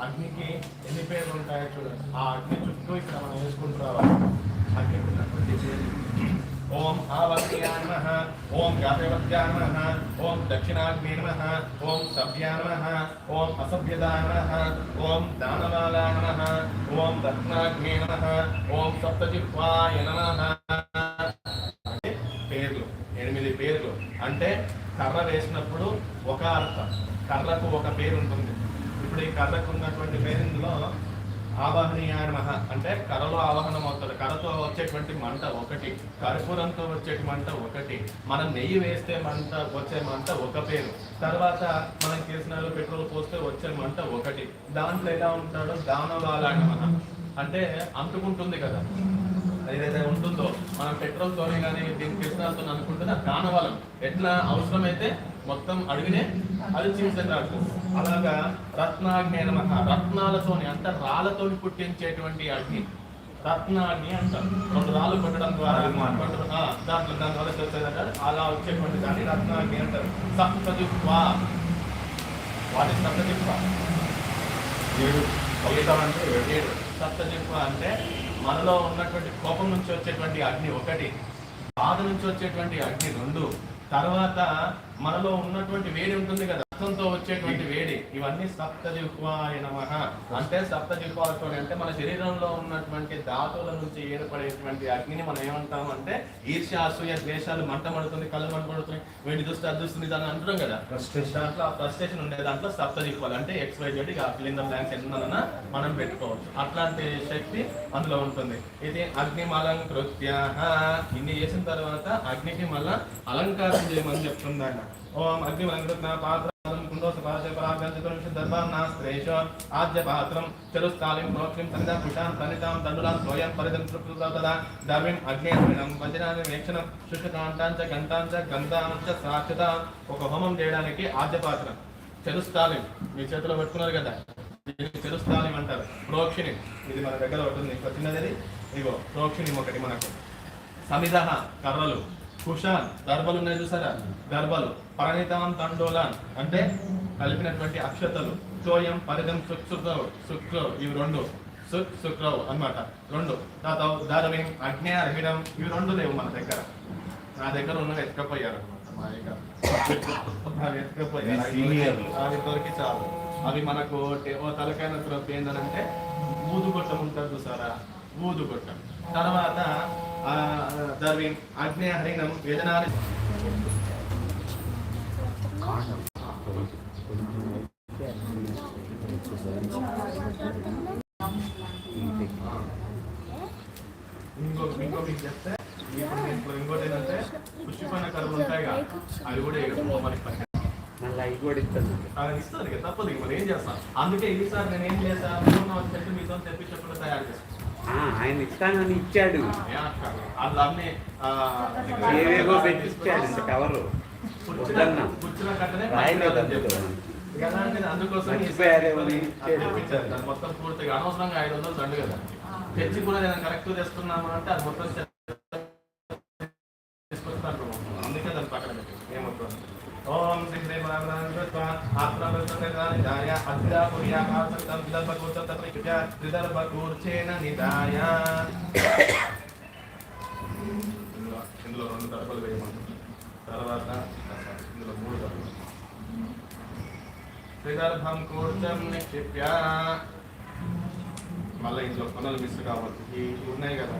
అగ్నికి ఎన్ని పేర్లు ఉంటాయో చూడండి. ఆ అగ్ని చుట్టూ ఇక్కడ మనం వేసుకుంటూ రావాలి అగ్ని ఓం ఆవత్యాయ ఓం వ్యాపవత్యాయ ఓం దక్షిణాగ్నే ఓం సభ్యాయ ఓం అసభ్యదాయ ఓం దానవాలాయ ఓం దక్షిణాగ్నే ఓం సప్తజిహ్వాయ నమ. పేర్లు ఎనిమిది పేర్లు. అంటే కర్ర వేసినప్పుడు ఒక అర్థం కర్రకు ఒక పేరు ఉంటుంది ఇప్పుడు ఈ కర్రకు ఉన్నటువంటి పేరులో ఇందులో అంటే కర్రలో ఆవాహనం అవుతుంది. కర్రతో వచ్చేటువంటి మంట ఒకటి కర్పూరంతో వచ్చే మంట ఒకటి. మనం నెయ్యి వేస్తే మంట వచ్చే మంట ఒక పేరు. తర్వాత మనం కిరసనాలు పెట్రోల్ పోస్తే వచ్చే మంట ఒకటి. దాంట్లో ఎలా ఉంటాడో దానవాలా అంటే అంటుకుంటుంది కదా. ఏదైతే ఉంటుందో మనం పెట్రోల్ తోనే కానీ దీని కిరసనాలతో అనుకుంటుంది అది దానవాలం. ఎట్లా అవసరమైతే మొత్తం అడిగినే అది చింతరాడు అలాగా రత్నాగ్ని నమః రత్నాలతోని అంటే రాళ్ళతోని పుట్టించేటువంటి అగ్ని. రత్నాగ్ని అంటారు. రెండు రాళ్ళు కొట్టడం ద్వారా దాంట్లో దాని వల్ల వచ్చేదంటారు అలా వచ్చేటువంటి దాన్ని రత్నాగ్ని అంటారు. సప్తజిహ్వా. వాటి సప్తజిహ్వా? ఏడు. అంటే ఏడు. అంటే మనలో ఉన్నటువంటి కోపం నుంచి వచ్చేటువంటి అగ్ని ఒకటి. బాధ నుంచి వచ్చేటువంటి అగ్ని రెండు. తర్వాత మనలో ఉన్నటువంటి వేడి ఉంటుంది కదా రక్తంతో వచ్చేటువంటి వేడి ఇవన్నీ సప్తజిహ్వాయ నమః. అంటే సప్తజిహ్వాలతో అంటే మన శరీరంలో ఉన్నటువంటి ధాతువుల నుంచి ఏర్పడేటువంటి అగ్నిని మనం ఏమంటాం అంటే ఈర్ష్య అసూయ ద్వేషాలు మంట మడుతుంది కళ్ళు మంట పడుతుంది వేడి దృష్టి అదృష్టిని దాన్ని అంటున్నాం కదా. దాంట్లో ఆ ఫ్రస్ట్రేషన్ ఉండే దాంట్లో సప్తజిహ్వాలు అంటే ఎక్స్ వై జెడ్ ఆ ఫిలిందర్ బ్లాంక్స్ ఎన్నన్నా మనం పెట్టుకోవచ్చు. అట్లాంటి శక్తి అందులో ఉంటుంది. ఇది అగ్నిమలంకృత్య ఇన్ని చేసిన తర్వాత అగ్నికి మళ్ళా అలంకారం చేయమని చెప్తుంది ఆయన ఓం పాత్ర కుండోస పాత్ర పరాగంచతునిష దర్భానాస్త్రేష ఆద్య పాత్రం చరుస్థాలిం ప్రోక్షిం సనిదా కుషాం సనితాం దండులాం స్వయం పరిదం తదా దర్విం అగ్నేయనం వజ్రాన్ని వీక్షణం శుష్కాంతాంచ గంతాంచ గంధాంచ సాక్షత ఒక హోమం చేయడానికి ఆద్యపాత్రం పాత్ర చెరుస్తాలిం మీ చేతిలో పెట్టుకున్నారు కదా? దీనికి చెరుస్తాలిం అంటారు। ప్రోక్షిణి। ఇది మన దగ్గర ఉంటుంది ఇంకో చిన్నది ఇగో ప్రోక్షిణి ఒకటి మనకు. సమిధ కర్రలు. కుషాన్ దర్భలు ఉన్నాయి చూసారా? దర్భలు పరిణితాం తండోలాన్ అంటే కలిపినటువంటి అక్షతలు. చోయం పరిదం సుక్సుక్రవ్ సుక్రవ్ ఇవి రెండు. సుక్ సుక్రవ్ అన్నమాట. రెండు. తర్వాత దారవిం అగ్నేయర్హిడం ఇవి రెండు లేవు మన దగ్గర. నా దగ్గర ఉన్నవి ఎత్తుకపోయారు. అనమాట మా దగ్గర అవి ఎత్తుకపోయారు. మీ సీనియర్లు. అవి దొరికి చాలు. అవి మనకు ఓ తలకాయన త్రొప్పి ఏంటంటే ఊదుగొట్టం ఉంటుంది చూసారా? ఊదుగొట్టం. తర్వాత దర్విన్ అగ్ని హరిణం వేదనాన్ని ఇంకొక ఇంకొక మీకు చెప్తే ఇప్పుడు ఇప్పుడు ఇంకోటి ఏంటంటే ఉంటాయి అవి కూడా వేయడం మనకి పని మళ్ళీ అవి కూడా ఇస్తాను తప్పదు మరి ఏం చేస్తాం? అందుకే ఈసారి నేను ఏం చేస్తాను చెప్పి మీతో తెప్పించకుండా తయారు చేస్తాను ఆయన ఇస్తానని ఇచ్చాడు. ఏవేవో పెట్టి ఇచ్చాడు ఇంత కవరు. రాయలేదు అందులో. మర్చిపోయారేమో. దాన్ని మొత్తం పూర్తిగా అనవసరంగా ఐదు వందలు దండు కదా. తెచ్చి కూడా నేను కరెక్ట్ తెస్తున్నాము అంటే అది మొత్తం తీసుకొస్తాను అందుకే దాన్ని పక్కన పెట్టి ఏమవుతుంది ఓం శ్రీ శ్రీ మహారాజ ఆత్మనిదాయ అద్రాపుర్యా కాసంతం విదర్భ కూర్చం తత్ర కృత్య విదర్భ నిదాయ ఇందులో రెండు దర్భలు వేయమంటారు తర్వాత ఇందులో మూడు దర్భలు త్రిదర్భం కూర్చం నిక్షిప్య. మళ్ళీ ఇందులో కొనలు మిస్ కావద్దు. ఈ ఇవి ఉన్నాయి కదా.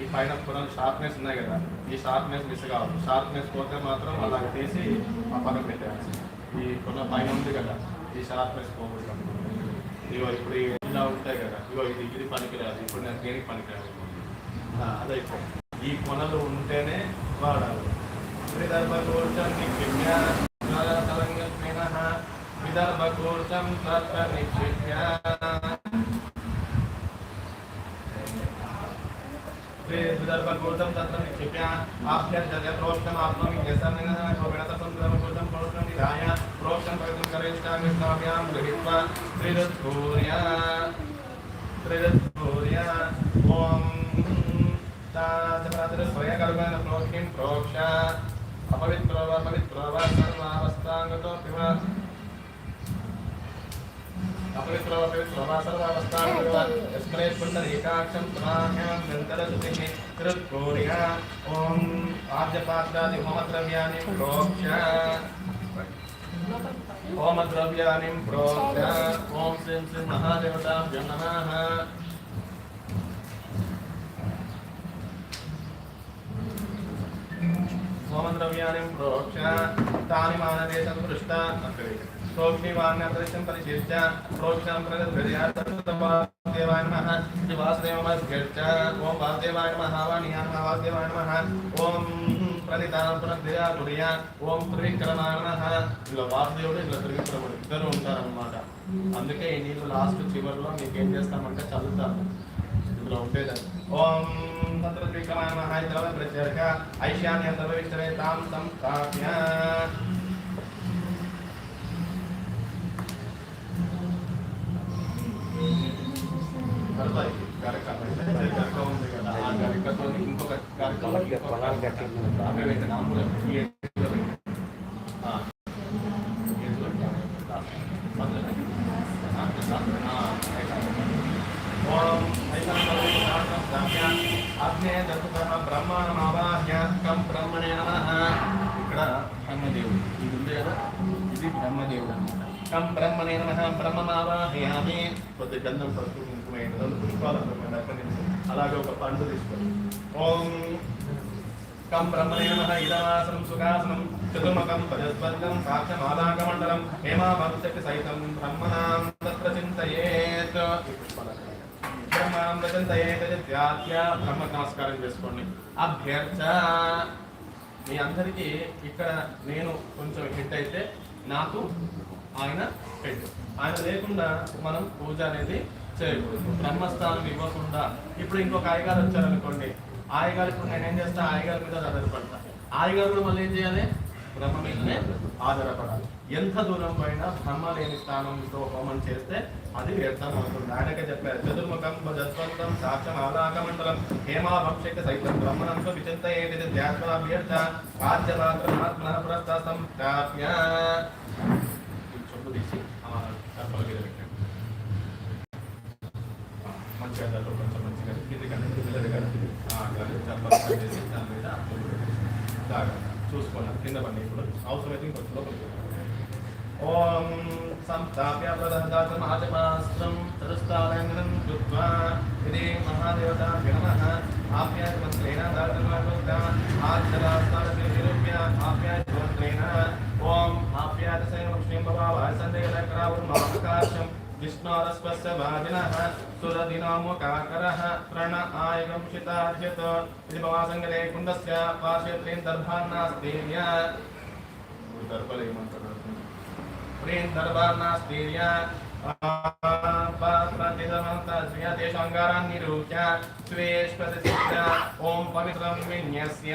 ఈ పైన కొనలు షార్ప్నెస్ ఉన్నాయి కదా. ఈ షార్ప్నెస్ మిస్ కావచ్చు షార్ప్నెస్ పోతే మాత్రం అలాగ తీసి ఆ పక్కన పెట్టేయాలి ఈ కొన పైన ఉంది కదా. ఈ షార్ప్నెస్ పోకూడదు. ఇగో ఇప్పుడు ఇలా ఉంటాయి కదా. ఇగో ఇది ఇది పనికిరాదు. ఇప్పుడు నేను దేనికి పనికిరాదు? అదే ఈ కొనలు ఉంటేనే వాడాలి. విదర్భకూర్చం నిక్షిప్య తలంగత్మిన విదర్భకూర్చం తత్ర నిక్షిప్య విదర్భకూర్చం తత్ర నిక్షిప్య ఆభ్యంతర్య ప్రోక్షం ఆత్మని యసన్నిన శోభినత సుందరకూర్చం ప్రోక్షం నిధాయ प्रोक्षं भवितुं करेष्ठामि स्थाम्यां गृहीत्वा त्रिदत्सूर्या त्रिदत्सूर्या ॐ तादृशकल्पेन प्रोक्षिं प्रोक्ष अपवित्रो वा पवित्रो वा सर्वावस्थाङ्गतोऽपि वा अपवित्रो वा पवित्रो वा सर्वावस्थाङ्गतो वा यस्मै पुण्डरीकाक्षं प्राह्यां निन्दरसुतिः कृत्पूर्या ॐ आद्यपात्रादि होमद्रव्याणि प्रोक्ष होमद्रव्याणि प्रोक्ष्य ॐ श्रीं श्रीं महादेवताभ्यो नमः होमद्रव्याणि प्रोक्ष्य तानि मानदेशं पृष्ट प्रोक्ष्णीवान्यप्रदिशं परिशिष्य प्रोक्षां प्रगद्गजयादेवाय नमः श्री वासुदेवमस्कृत्य ॐ वासुदेवाय नमः वाणियाय नमः वासुदेवाय नमः ॐ ప్రణితాం పునర్దయా కురియా ఓం త్రివిక్రమాయ నమః ఇలా వాసుదేవుడు ఇలా త్రివిక్రముడు ఇద్దరు ఉంటారన్నమాట అందుకే ఈ నీళ్ళు లాస్ట్ చివరిలో మీకు ఏం చేస్తామంటే చల్లుతాను ఇందులో ఉండేదని ఓం తత్ర త్రివిక్రమాయ నమః ఇతర ప్రత్యేక ఐశాన్య సర్వవిష్టమే తాం సంస్థాప్య తర్వాత ఈ కార్యక్రమం అయితే అన్నమాట కం బ్రహ్మణే నమః బ్రహ్మమావాహయామి కొద్ది గంధం పసుపు కుంకుమ అయిన అక్కడి నుంచి. అలాగే ఒక పండు తీసుకోండి. ఓం. కం బ్రహ్మణే నమః ఇదమాసనం సుఖాసనం చతుర్ముఖం పదస్వర్గం సాక్షమాదాకమండలం హేమాభక్తి సహితం బ్రహ్మణాం తత్ర చింతయేత్. బ్రహ్మాం బ్రహ్మణాం తత్ర చింతయేత్ త్యాత్య బ్రహ్మకు నమస్కారం చేసుకోండి. అభ్యర్థ. మీ అందరికీ ఇక్కడ నేను కొంచెం హిట్ అయితే నాకు ఆయన హెడ్ ఆయన లేకుండా మనం పూజ అనేది చేయకూడదు. బ్రహ్మస్థానం ఇవ్వకుండా. ఇప్పుడు ఇంకొక ఆయగారు వచ్చారనుకోండి. ఆయగారు ఇప్పుడు నేను ఏం చేస్తా? ఆయగారి మీద ఆధారపడతా. ఆయగారు కూడా మళ్ళీ ఏం చేయాలి? బ్రహ్మ మీదనే ఆధారపడాలి. ఎంత దూరం పోయినా బ్రహ్మ లేని స్థానంతో హోమం చేస్తే అది వ్యర్థం అవుతుంది ఆయనకే చెప్పారు. చతుర్ముఖం జస్వంతం సాక్షం ఆలాకమండలం హేమా భక్షిక సైతం బ్రహ్మణంతో విచింత ఏది ధ్యాత్మభ్యర్థ ఆద్యమాత్రమాత్మ ప్రస్థాతం ప్రాప్య. ఈ చెంబు తీసి ఆ కర్మల మంచిగా దాంట్లో కొంచెం మంచిగా కింది. కానీ కిందది కానీ చెప్పలు దాని మీద దాగా చూసుకోవాలి కింద పడి ఇప్పుడు అవసరమైతే ఇంకొంచెం లోపలికి ఓం సంస్థాప్య ప్రదహదాతమాచమాస్త్రం చతుస్తాలంగనం కృత్వా ఇది మహాదేవతా నమః ఆప్యాయ మంత్రేణ దాతమాగోక్త ఆచరాస్తారతే वासदेवकरावुर्माकाशम् विष्णोरस्वस्य वादिनः सुरदिनामुकाकरः, प्रण आयुगंशितार्यत त्रिपवासङ्गले कुण्डस्य पार्श्वे त्रीन्दर्भान्नास्तीर्य त्रीन्दर्भान्नास्तीर्य तेषाङ्गारान्निरूप्य स्वेष्वसिद्ध ॐ पवित्रं विन्यस्य।